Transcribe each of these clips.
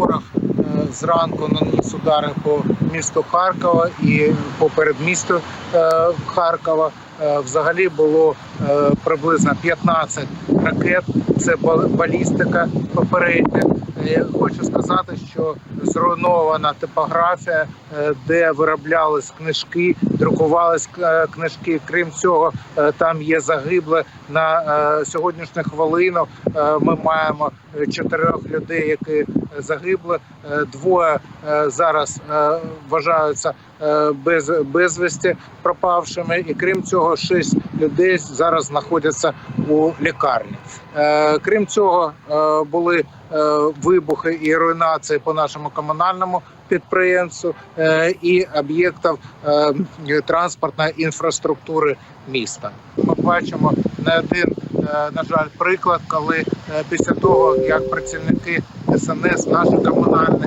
ворог е, зранку наніс удари по місту Харкова і по передмістю е, Харкова. Е, Взагалі було приблизно 15 ракет. Це ба- балістика попередня. Е, Хочу сказати, що зруйнована типографія, е, де вироблялись книжки, друкувались е, книжки. Крім цього, там є загибле на сьогоднішню хвилину. Ми маємо чотирьох людей, які загибли. Двоє зараз вважаються без безвісті пропавшими, і крім цього, шість людей зараз знаходяться у лікарні. Е, Крім цього, е, були е, вибухи і руйнації по нашому комунальному підприємству і об'єктів транспортної інфраструктури міста. Ми бачимо не один, на жаль, приклад, коли після того, як працівники СНС, наші комунальні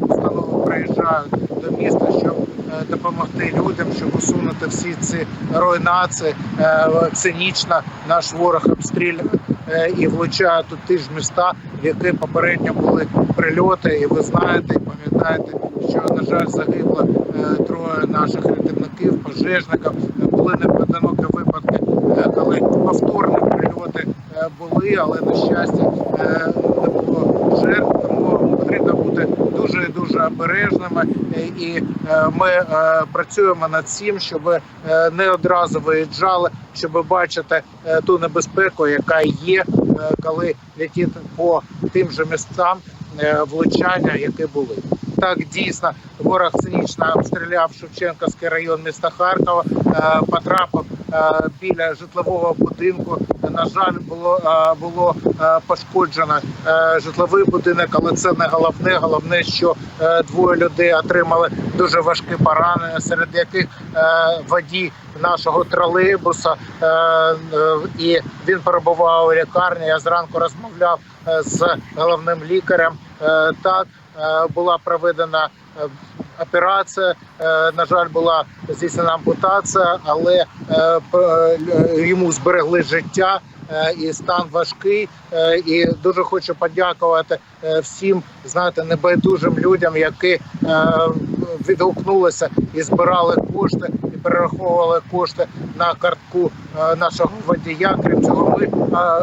установи приїжджають до міста, щоб допомогти людям, щоб усунути всі ці руйнації. Е, Цинічно наш ворог обстрілює е, і влучає тут ті ж міста, в які попередньо були прильоти. І ви знаєте, і пам'ятаєте, що на жаль загибло е, троє наших рятівників, пожежників. Е, Були непоодинокі випадки, е, коли повторні прильоти е, були, але на щастя е, не було жертв. Тому потрібно бути дуже обережними. Е, І е, ми е, працюємо над цим, щоб не одразу виїжджали, щоб бачити ту небезпеку, яка є, коли летить по тим же містам влучання, які були. Так дійсно ворог цинічно обстріляв Шевченківський район міста Харкова, потрапив біля житлового будинку. На жаль, було е, було е, пошкоджено е, житловий будинок, але це не головне. Головне, що двоє людей отримали дуже важкі поранення, серед яких водій нашого тролейбуса, і він перебував у лікарні. Я зранку розмовляв з головним лікарем. Так була проведена операція. Е, На жаль, була здійснена ампутація, але е, е, йому зберегли життя. І стан важкий, і дуже хочу подякувати всім знаєте, небайдужим людям, які відгукнулися і збирали кошти, і перераховували кошти на картку нашого водія. Крім цього, ми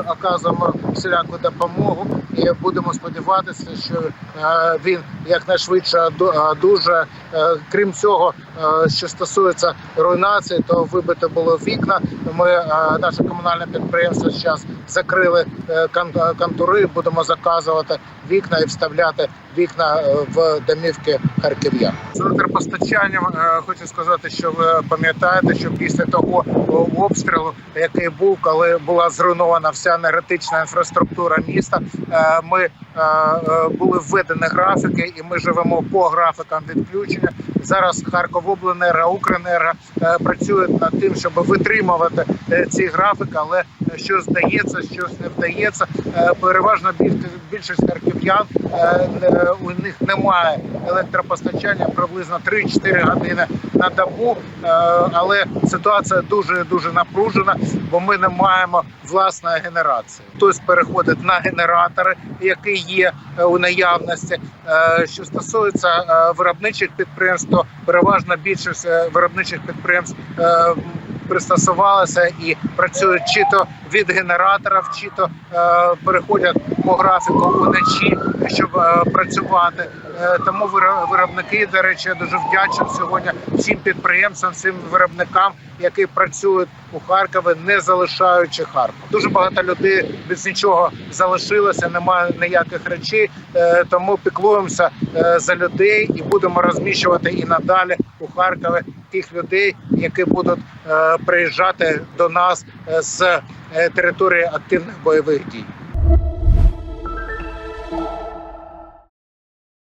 оказуємо всіляку допомогу і будемо сподіватися, що е, він якнайшвидше оду- одужає. Е, Крім цього, е, що стосується руйнації, то вибито було вікна. Ми е, наше комунальне підприємство зараз закрили контури. Будемо заказувати вікна і вставляти вікна в домівки харків'ян. З електропостачанням хочу сказати, що ви пам'ятаєте, що після того обстрілу, який був, коли була зруйнована вся енергетична інфраструктура міста, е, ми е, е, були введені графіки, і ми живемо по графікам відключення. Зараз Харковобленерго, Укренерго е, працюють над тим, щоб витримувати е, ці графіки, але що здається, щось не вдається. Е, Переважно більшість харків'ян е, у них немає електропостачання приблизно 3-4 години на добу. Е, Але ситуація дуже дуже напружена, бо ми не маємо власної генерації. Хтось переходить на генератори, які є е, у наявності. Е, Що стосується е, виробничих підприємств, то переважно більшість виробничих підприємств. Пристосувалися і працюють чи то від генераторів, чи то переходять по графіку вночі, щоб працювати. Тому виро- виробники, до речі, дуже вдячний сьогодні всім підприємцям, всім виробникам, які працюють у Харкові, не залишаючи Харків. Дуже багато людей без нічого залишилося, немає ніяких речей. Е, тому піклуємося е, за людей і будемо розміщувати і надалі у Харкові тих людей, які будуть е, приїжджати до нас з території активних бойових дій.